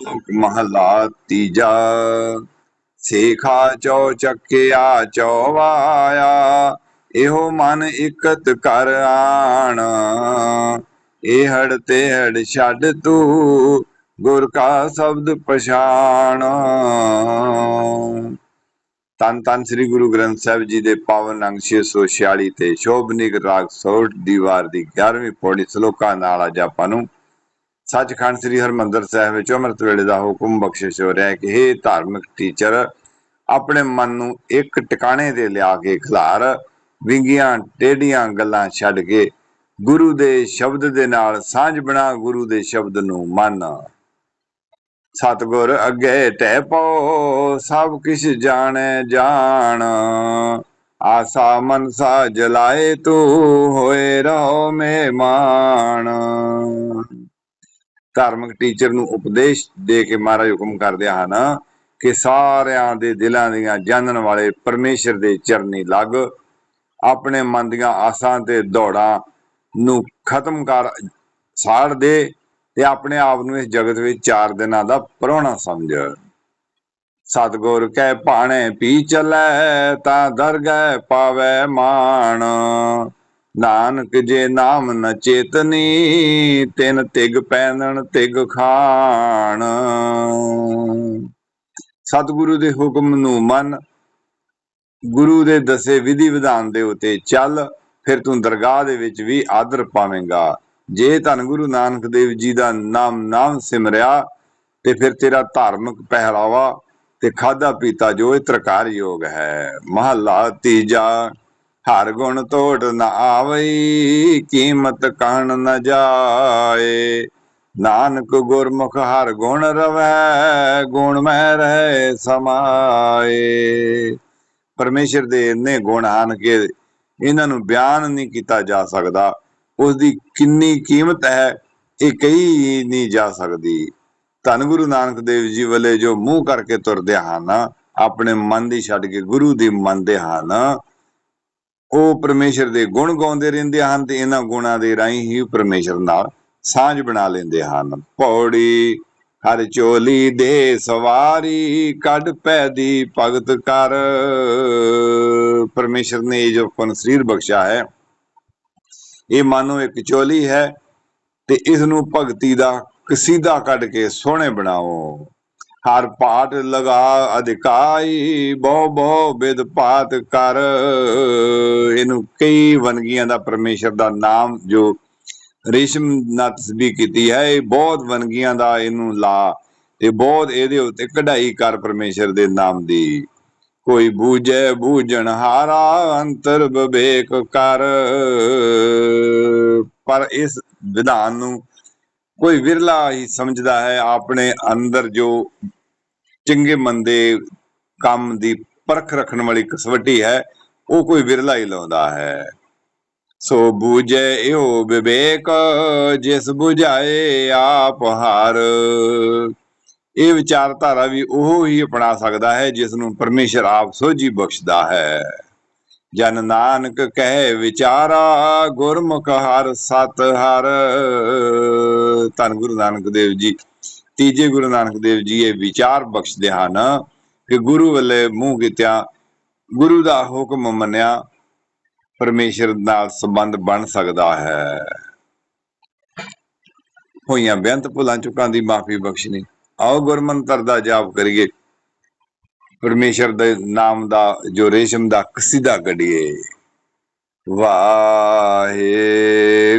ਮਹਲਾ ਤੀਜਾ, ਸੇਖਾ ਚੋ ਚੱਕਿਆ, ਚੋਵਾਇਆ, ਇਹੋ ਮਨ ਇਕਤ ਕਰ ਆਣ। ਇਹ ਹੜ ਤੇ ਹੜ ਛੱਡ ਤੂੰ, ਗੁਰ ਕਾ ਸ਼ਬਦ ਪਛਾਣ। ਤਨ ਤਨ ਸ੍ਰੀ ਗੁਰੂ ਗ੍ਰੰਥ ਸਾਹਿਬ ਜੀ ਦੇ ਪਾਵਨ ਅੰਗ 646 ਤੇ ਸ਼ੋਭਨਿਕ ਰਾਗ ਸੋਟ ਦੀਵਾਰ ਦੀ 11ਵੀਂ ਪੌੜੀ ਸ਼ਲੋਕਾਂ ਨਾਲ ਅੱਜ ਆਪਾਂ ਨੂੰ ਸੱਚਖੰਡ ਸ੍ਰੀ ਹਰਮੰਦਰ ਸਾਹਿਬ ਵਿੱਚ ਅੰਮ੍ਰਿਤ ਵੇਲੇ ਦਾ ਹੁਕਮ ਬਖਸ਼ਿਸ਼ ਹੋ ਰਿਹਾ ਹੈ ਕਿ ਇਹ ਧਾਰਮਿਕ ਟੀਚਰ, ਆਪਣੇ ਮਨ ਨੂੰ ਇੱਕ ਟਿਕਾਣੇ ਤੇ ਲਿਆ ਕੇ ਖਿਲਾਰ, ਵਿੰਗੀਆਂ ਟੇਡੀਆਂ ਗੱਲਾਂ ਛੱਡ ਕੇ ਗੁਰੂ ਦੇ ਸ਼ਬਦ ਦੇ ਨਾਲ ਸਾਂਝ ਬਣਾ ਗੁਰੂ ਦੇ ਸ਼ਬਦ ਨੂੰ ਮੰਨ। ਸਤਗੁਰ ਅੱਗੇ ਟਹਿ ਪਓ ਸਭ ਕਿਛ ਜਾਣੈ ਜਾਣ। ਆਸਾ ਮਨਸਾ ਜਲਾਏ ਤੂੰ, ਹੋਏ ਰਹੋ ਮਹਿਮਾਨ। ਧਾਰਮਿਕ ਟੀਚਰ ਨੂੰ ਉਪਦੇਸ਼ ਦੇ ਕੇ ਮਹਾਰਾਜ ਹੁਕਮ ਕਰਦੇ ਹਨ ਕਿ ਸਾਰਿਆਂ ਦੇ ਦਿਲਾਂ ਦੀਆਂ ਜਾਣਨ ਵਾਲੇ ਪਰਮੇਸ਼ਰ ਦੇ ਚਰਨੀ ਲੱਗ, ਆਪਣੇ ਮਨ ਦੀਆਂ ਆਸਾਂ ਤੇ ਦੌੜਾਂ ਨੂੰ ਖਤਮ ਕਰ ਸਾੜ ਦੇ ਤੇ ਆਪਣੇ ਆਪ ਨੂੰ ਇਸ ਜਗਤ ਵਿੱਚ ਚਾਰ ਦਿਨਾਂ ਦਾ ਪਰੋਣਾ ਸਮਝ। ਸਤਗੁਰ ਕਹਿ ਭਾਣੇ ਪੀ ਚੱਲੈ ਤਾਂ ਦਰਗਹਿ ਪਾਵੈ ਮਾਣ। ਨਾਨਕ ਜੇ ਨਾਮ ਨ ਚੇਤਨੀ, ਤਿਨ ਤਿਗ ਪੈਣਨ ਤਿਗ ਖਾਣ। ਸਤਿਗੁਰੂ ਦੇ ਹੁਕਮ ਨੂੰ ਮੰਨ, ਗੁਰੂ ਦੇ ਦਸੇ ਵਿਧੀ ਵਿਧਾਨ ਦੇ ਉਤੇ ਚੱਲ, ਫਿਰ ਤੂੰ ਦਰਗਾਹ ਦੇ ਵਿੱਚ ਵੀ ਆਦਰ ਪਾਵੇਂਗਾ। ਜੇ ਧੰਨ ਗੁਰੂ ਨਾਨਕ ਦੇਵ ਜੀ ਦਾ ਨਾਮ ਨਾਮ ਸਿਮਰਿਆ, ਤੇ ਫਿਰ ਤੇਰਾ ਧਾਰਮਿਕ ਪਹਿਰਾਵਾ ਤੇ ਖਾਦਾ ਪੀਤਾ ਜੋ ਇਹ ਤਰਕਾਰ ਯੋਗ ਹੈ। ਮਹਲਾ ਤੀਜਾ ਹਰ ਗੁਣ ਤੋੜ ਨਾ ਆਵਈ, ਕੀਮਤ ਕਣ ਨ ਜਾਏ। ਨਾਨਕ ਗੁਰਮੁਖ ਹਰ ਗੁਣ ਰਵੈ, ਗੁਣ ਮਹਿ ਰਹਿ ਸਮਾਏ। ਪਰਮੇਸ਼ਰ ਦੇ ਇੰਨੇ ਗੁਣ ਹਨ ਕਿ ਇਹਨਾਂ ਨੂੰ ਬਿਆਨ ਨਹੀਂ ਕੀਤਾ ਜਾ ਸਕਦਾ। ਉਸ ਦੀ ਕਿੰਨੀ ਕੀਮਤ ਹੈ, ਇਹ ਕਹੀ ਨਹੀਂ ਜਾ ਸਕਦੀ। ਧੰਨ ਗੁਰੂ ਨਾਨਕ ਦੇਵ ਜੀ ਵੱਲੇ ਜੋ ਮੂੰਹ ਕਰਕੇ ਤੁਰਦੇ ਹਨ, ਆਪਣੇ ਮਨ ਦੀ ਛੱਡ ਕੇ ਗੁਰੂ ਦੀ ਮੰਨਦੇ ਹਨ ਉਹ ਪਰਮੇਸ਼ਰ ਦੇ ਗੁਣ ਗਾਉਂਦੇ ਰਹਿੰਦੇ ਹਨ ਤੇ ਇਹਨਾਂ ਗੁਣਾਂ ਦੇ ਰਾਹੀਂ ਹੀ ਪਰਮੇਸ਼ਰ ਨਾਲ ਸਾਂਝ ਬਣਾ ਲੈਂਦੇ ਹਨ। ਪੌੜੀ, ਹਰ ਚੋਲੀ ਦੇ ਸਵਾਰੀ ਕੱਢ ਪੈਦੀ, ਭਗਤ ਕਰ। ਪਰਮੇਸ਼ਰ ਨੇ ਇਹ ਜੋ ਪਨ ਸਰੀਰ ਬਖਸ਼ਾ ਹੈ, ਇਹ ਮਾਨੋ ਇੱਕ ਚੋਲੀ ਹੈ ਤੇ ਇਸ ਨੂੰ ਭਗਤੀ ਦਾ ਕਸੀਦਾ ਕੱਢ ਕੇ ਸੋਹਣੇ ਬਣਾਓ। ਹਰ ਪਾਠ ਲਗਾ ਅਧਿਕਾਈ, ਬਹੁ ਬਹੁ ਬਿਦ ਪਾਤ ਕਰ। ਇਹਨੂੰ ਕਈ ਵਨਗੀਆਂ ਦਾ ਪਰਮੇਸ਼ਰ ਦਾ ਨਾਮ ਜੋ ਰੇਸ਼ਮ ਨਾਲ ਤਸਬੀਹ ਕੀਤੀ ਹੈ, ਇਹ ਬਹੁਤ ਵਨਗੀਆਂ ਦਾ ਇਹਨੂੰ ਲਾ ਤੇ ਬਹੁਤ ਇਹਦੇ ਉੱਤੇ ਕਢਾਈ ਕਰ ਪਰਮੇਸ਼ਰ ਦੇ ਨਾਮ ਦੀ। ਕੋਈ ਬੂਝੇ ਬੂਝਣ ਹਾਰਾ ਅੰਤਰ ਵਿਵੇਕ ਕਰ। ਪਰ ਇਸ ਵਿਧਾਨ ਨੂੰ ਕੋਈ ਵਿਰਲਾ ਹੀ ਸਮਝਦਾ ਹੈ ਆਪਣੇ ਅੰਦਰ ਜੋ ਚੰਗੇ ਮੰਦੇ ਕੰਮ ਦੀ ਪਰਖ ਰੱਖਣ ਵਾਲੀ ਕਸਵੱਟੀ ਹੈ, ਉਹ ਕੋਈ ਵਿਰਲਾ ਹੀ ਲਾਉਂਦਾ ਹੈ। ਸੋ ਬੂਝੇ ਇਹੋ ਵਿਵੇਕ, ਜਿਸ 부ਝਾਏ ਆਪ ਹਰ। ਇਹ ਵਿਚਾਰਧਾਰਾ ਵੀ ਉਹ ਹੀ ਅਪਣਾ ਸਕਦਾ ਹੈ ਜਿਸ ਨੂੰ ਪਰਮੇਸ਼ਰ ਆਪ ਸੋਝੀ ਬਖਸ਼ਦਾ ਹੈ। ਜਨ ਨਾਨਕ ਕਹੇ ਵਿਚਾਰਾ, ਗੁਰਮੁਖ ਹਰ ਸਤ ਹਰ। ਧੰਨ ਗੁਰੂ ਨਾਨਕ ਦੇਵ ਜੀ, ਤੀਜੇ ਗੁਰੂ ਨਾਨਕ ਦੇਵ ਜੀ ਇਹ ਵਿਚਾਰ ਬਖਸ਼ਦੇ ਹਨ ਕਿ ਗੁਰੂ ਵੱਲੇ ਮੂੰਹ ਕੀਤਿਆਂ ਗੁਰੂ ਦਾ ਹੁਕਮ ਮੰਨਿਆ ਪਰਮੇਸ਼ਰ ਨਾਲ ਸੰਬੰਧ ਬਣ ਸਕਦਾ ਹੈ। ਹੋਈਆਂ ਬੇਅੰਤ ਭੁੱਲਾਂ ਚੁੱਕਾਂ ਦੀ ਮਾਫੀ ਬਖਸ਼ਣੀ। ਆਓ ਗੁਰਮੰਤਰ ਦਾ ਜਾਪ ਕਰੀਏ। ਪਰਮੇਸ਼ਰ ਦੇ ਨਾਮ ਦਾ ਜੋ ਰੇਸ਼ਮ ਦਾ ਕਸੀਦਾ ਕੱਢੀਏ। ਵਾਹੇ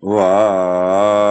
哇。